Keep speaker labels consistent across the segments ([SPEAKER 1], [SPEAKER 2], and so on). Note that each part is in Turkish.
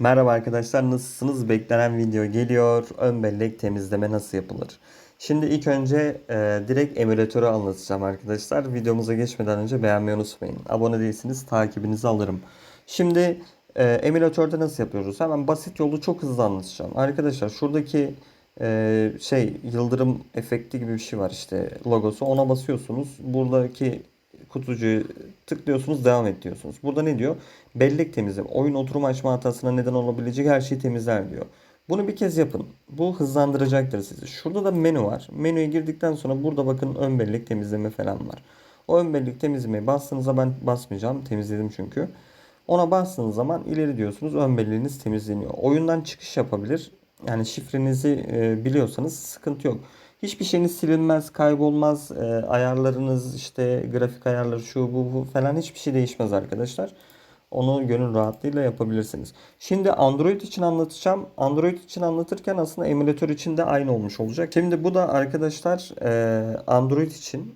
[SPEAKER 1] Merhaba arkadaşlar nasılsınız? Beklenen video geliyor. Ön bellek temizleme nasıl yapılır? Şimdi ilk önce e, direkt emülatörü anlatacağım arkadaşlar. Videomuza geçmeden önce beğenmeyi unutmayın. Abone değilseniz takibinizi alırım. Şimdi e, emülatörde nasıl yapıyoruz? Hemen basit yolu çok hızlı anlatacağım. Arkadaşlar şuradaki e, şey yıldırım efekti gibi bir şey var işte logosu. Ona basıyorsunuz. Buradaki kutucuğu tıklıyorsunuz devam et diyorsunuz. Burada ne diyor? Bellek temizleme. Oyun oturum açma hatasına neden olabilecek her şeyi temizler diyor. Bunu bir kez yapın. Bu hızlandıracaktır sizi. Şurada da menü var. Menüye girdikten sonra burada bakın ön bellek temizleme falan var. O ön bellek temizlemeye bastığınızda ben basmayacağım. Temizledim çünkü. Ona bastığınız zaman ileri diyorsunuz ön belleğiniz temizleniyor. Oyundan çıkış yapabilir. Yani şifrenizi e, biliyorsanız sıkıntı yok. Hiçbir şeyiniz silinmez, kaybolmaz. E, ayarlarınız işte grafik ayarları şu bu, bu falan hiçbir şey değişmez arkadaşlar. Onu gönül rahatlığıyla yapabilirsiniz. Şimdi Android için anlatacağım. Android için anlatırken aslında emülatör için de aynı olmuş olacak. Şimdi bu da arkadaşlar e, Android için.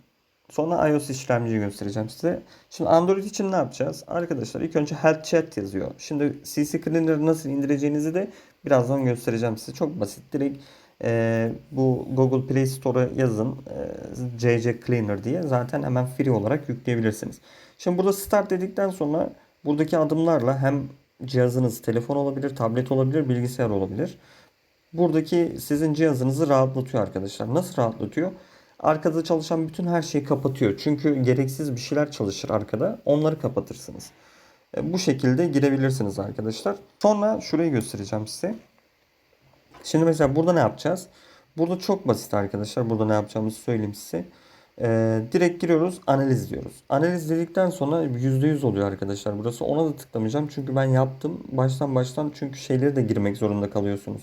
[SPEAKER 1] Sonra iOS işlemciyi göstereceğim size. Şimdi Android için ne yapacağız? Arkadaşlar ilk önce Help Chat yazıyor. Şimdi CC Cleaner'ı nasıl indireceğinizi de birazdan göstereceğim size. Çok basit. Direkt e, bu Google Play Store'a yazın e, CC Cleaner diye. Zaten hemen free olarak yükleyebilirsiniz. Şimdi burada Start dedikten sonra buradaki adımlarla hem cihazınız telefon olabilir, tablet olabilir, bilgisayar olabilir. Buradaki sizin cihazınızı rahatlatıyor arkadaşlar. Nasıl rahatlatıyor? Arkada çalışan bütün her şeyi kapatıyor. Çünkü gereksiz bir şeyler çalışır arkada. Onları kapatırsınız. E, Bu şekilde girebilirsiniz arkadaşlar. Sonra şurayı göstereceğim size. Şimdi mesela burada ne yapacağız? Burada çok basit arkadaşlar. Burada ne yapacağımızı söyleyeyim size. Ee, direkt giriyoruz analiz diyoruz. Analiz dedikten sonra %100 oluyor arkadaşlar burası. Ona da tıklamayacağım çünkü ben yaptım. Baştan baştan çünkü şeyleri de girmek zorunda kalıyorsunuz.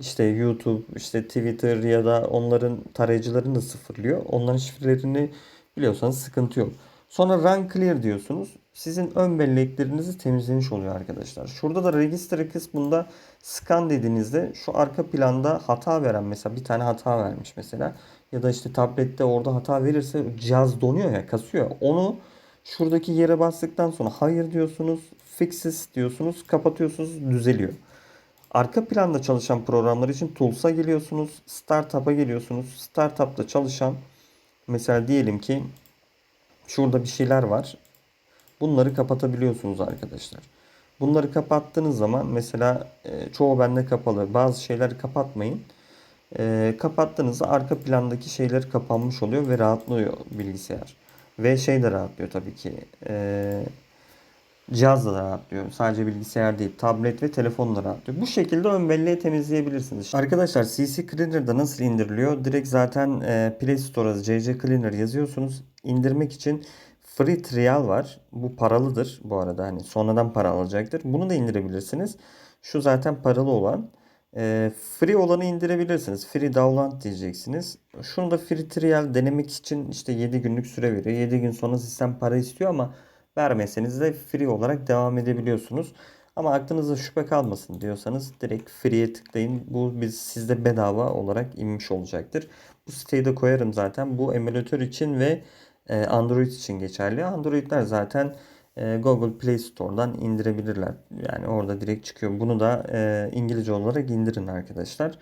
[SPEAKER 1] İşte YouTube, işte Twitter ya da onların tarayıcılarını da sıfırlıyor. Onların şifrelerini biliyorsanız sıkıntı yok. Sonra Run Clear diyorsunuz. Sizin ön belleklerinizi temizlemiş oluyor arkadaşlar. Şurada da Register kısmında scan dediğinizde şu arka planda hata veren mesela bir tane hata vermiş mesela. Ya da işte tablette orada hata verirse cihaz donuyor ya kasıyor. Onu şuradaki yere bastıktan sonra hayır diyorsunuz. Fixes diyorsunuz. Kapatıyorsunuz düzeliyor. Arka planda çalışan programlar için Tools'a geliyorsunuz. Startup'a geliyorsunuz. Startup'ta çalışan mesela diyelim ki şurada bir şeyler var. Bunları kapatabiliyorsunuz arkadaşlar. Bunları kapattığınız zaman mesela e, çoğu bende kapalı. Bazı şeyleri kapatmayın. E, kapattığınızda arka plandaki şeyler kapanmış oluyor ve rahatlıyor bilgisayar. Ve şey de rahatlıyor tabii ki. E, cihaz da rahatlıyor. Sadece bilgisayar değil, tablet ve telefon da rahatlıyor. Bu şekilde ön belleği temizleyebilirsiniz. Arkadaşlar CC Cleaner'da nasıl indiriliyor? Direkt zaten Play Store'a CC Cleaner yazıyorsunuz. İndirmek için Free Trial var. Bu paralıdır bu arada. Hani sonradan para alacaktır. Bunu da indirebilirsiniz. Şu zaten paralı olan. E, free olanı indirebilirsiniz. Free download diyeceksiniz. Şunu da free trial denemek için işte 7 günlük süre veriyor. 7 gün sonra sistem para istiyor ama vermeseniz de free olarak devam edebiliyorsunuz. Ama aklınızda şüphe kalmasın diyorsanız direkt free'ye tıklayın. Bu biz sizde bedava olarak inmiş olacaktır. Bu siteyi de koyarım zaten. Bu emülatör için ve Android için geçerli. Androidler zaten e, Google Play Store'dan indirebilirler. Yani orada direkt çıkıyor. Bunu da e, İngilizce olarak indirin arkadaşlar.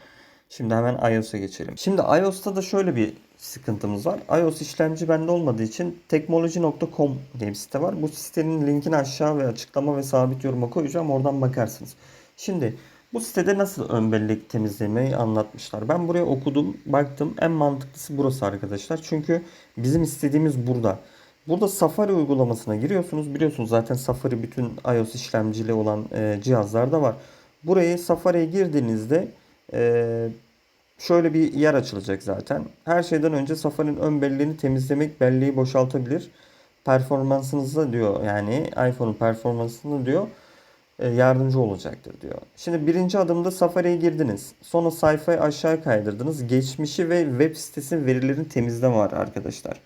[SPEAKER 1] Şimdi hemen iOS'a geçelim. Şimdi iOS'ta da şöyle bir sıkıntımız var. iOS işlemci bende olmadığı için teknoloji.com diye bir site var. Bu sitenin linkini aşağı ve açıklama ve sabit yoruma koyacağım. Oradan bakarsınız. Şimdi bu sitede nasıl ön bellek temizlemeyi anlatmışlar. Ben buraya okudum, baktım. En mantıklısı burası arkadaşlar. Çünkü bizim istediğimiz burada. Burada Safari uygulamasına giriyorsunuz. Biliyorsunuz zaten Safari bütün iOS işlemcili olan e, cihazlarda var. Buraya Safari'ye girdiğinizde e, şöyle bir yer açılacak zaten. Her şeyden önce Safari'nin ön belleğini temizlemek belleği boşaltabilir. Performansınızda diyor yani iPhone'un performansını diyor yardımcı olacaktır diyor. Şimdi birinci adımda Safari'ye girdiniz. Sonra sayfayı aşağı kaydırdınız. Geçmişi ve web sitesi verilerini temizle var arkadaşlar.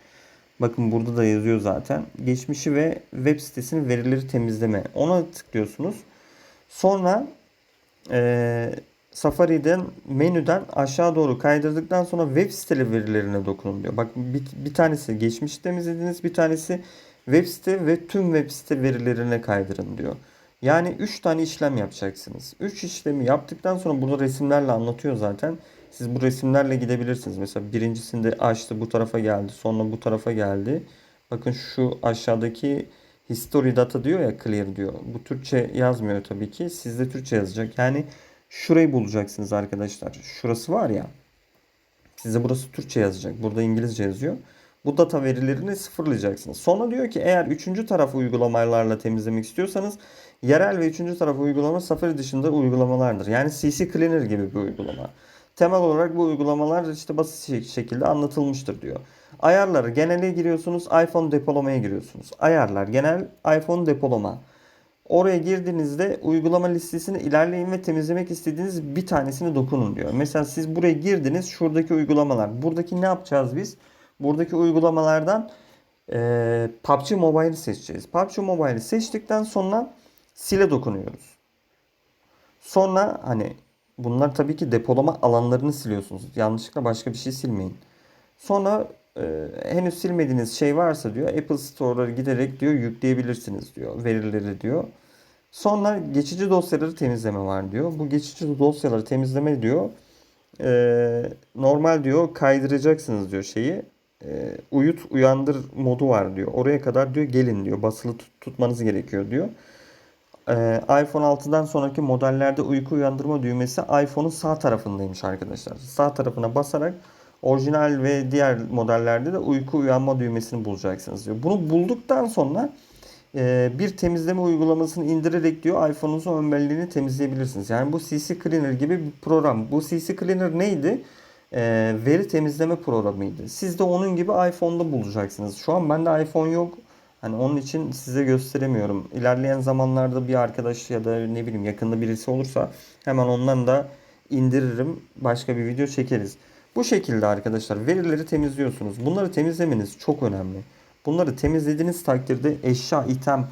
[SPEAKER 1] Bakın burada da yazıyor zaten. Geçmişi ve web sitesinin verileri temizleme. Ona tıklıyorsunuz. Sonra e, Safari'den menüden aşağı doğru kaydırdıktan sonra web siteli verilerine dokunun diyor. Bak bir, bir tanesi geçmiş temizlediniz, bir tanesi web site ve tüm web site verilerine kaydırın diyor. Yani 3 tane işlem yapacaksınız. 3 işlemi yaptıktan sonra burada resimlerle anlatıyor zaten. Siz bu resimlerle gidebilirsiniz. Mesela birincisinde açtı bu tarafa geldi. Sonra bu tarafa geldi. Bakın şu aşağıdaki history data diyor ya clear diyor. Bu Türkçe yazmıyor tabii ki. Sizde Türkçe yazacak. Yani şurayı bulacaksınız arkadaşlar. Şurası var ya. Size burası Türkçe yazacak. Burada İngilizce yazıyor. Bu data verilerini sıfırlayacaksınız. Sonra diyor ki eğer üçüncü taraf uygulamalarla temizlemek istiyorsanız yerel ve üçüncü taraf uygulama Safari dışında uygulamalardır. Yani CC Cleaner gibi bir uygulama. Temel olarak bu uygulamalar işte basit şekilde anlatılmıştır diyor. Ayarları genele giriyorsunuz. iPhone depolamaya giriyorsunuz. Ayarlar genel iPhone depolama. Oraya girdiğinizde uygulama listesini ilerleyin ve temizlemek istediğiniz bir tanesini dokunun diyor. Mesela siz buraya girdiniz şuradaki uygulamalar. Buradaki ne yapacağız biz? Buradaki uygulamalardan e, PUBG Mobile'i seçeceğiz. PUBG Mobile'i seçtikten sonra sile dokunuyoruz. Sonra hani bunlar tabii ki depolama alanlarını siliyorsunuz. Yanlışlıkla başka bir şey silmeyin. Sonra e, henüz silmediğiniz şey varsa diyor Apple Store'a giderek diyor yükleyebilirsiniz diyor verileri diyor. Sonra geçici dosyaları temizleme var diyor. Bu geçici dosyaları temizleme diyor. E, normal diyor kaydıracaksınız diyor şeyi. E, uyut uyandır modu var diyor. Oraya kadar diyor gelin diyor. Basılı tut, tutmanız gerekiyor diyor. E, iPhone 6'dan sonraki modellerde uyku uyandırma düğmesi iPhone'un sağ tarafındaymış arkadaşlar. Sağ tarafına basarak orijinal ve diğer modellerde de uyku uyanma düğmesini bulacaksınız diyor. Bunu bulduktan sonra e, bir temizleme uygulamasını indirerek diyor iPhone'unuzun ön belleğini temizleyebilirsiniz. Yani bu CC Cleaner gibi bir program. Bu CC Cleaner neydi? E, veri temizleme programıydı. Siz de onun gibi iPhone'da bulacaksınız. Şu an bende iPhone yok. Hani onun için size gösteremiyorum. İlerleyen zamanlarda bir arkadaş ya da ne bileyim yakında birisi olursa hemen ondan da indiririm. Başka bir video çekeriz. Bu şekilde arkadaşlar verileri temizliyorsunuz. Bunları temizlemeniz çok önemli. Bunları temizlediğiniz takdirde eşya, item,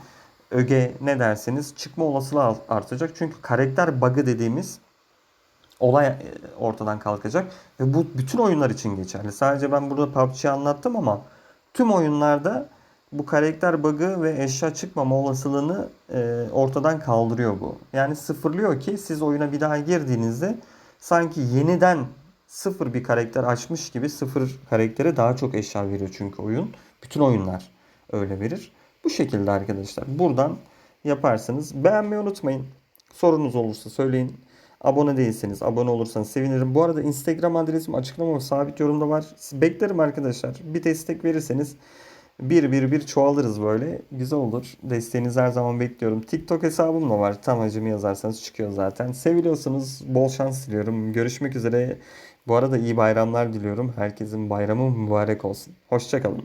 [SPEAKER 1] öge ne derseniz çıkma olasılığı artacak. Çünkü karakter bug'ı dediğimiz olay e, ortadan kalkacak. Ve bu bütün oyunlar için geçerli. Sadece ben burada PUBG'yi anlattım ama tüm oyunlarda bu karakter bug'ı ve eşya çıkmama olasılığını e, ortadan kaldırıyor bu. Yani sıfırlıyor ki siz oyuna bir daha girdiğinizde sanki yeniden sıfır bir karakter açmış gibi sıfır karaktere daha çok eşya veriyor çünkü oyun. Bütün oyunlar öyle verir. Bu şekilde arkadaşlar. Buradan yaparsınız. Beğenmeyi unutmayın. Sorunuz olursa söyleyin. Abone değilseniz abone olursanız sevinirim. Bu arada Instagram adresim açıklama sabit yorumda var. Beklerim arkadaşlar. Bir destek verirseniz bir bir bir çoğalırız böyle. Güzel olur. Desteğinizi her zaman bekliyorum. TikTok hesabım da var. Tam acımı yazarsanız çıkıyor zaten. Seviliyorsunuz. Bol şans diliyorum. Görüşmek üzere. Bu arada iyi bayramlar diliyorum. Herkesin bayramı mübarek olsun. Hoşçakalın.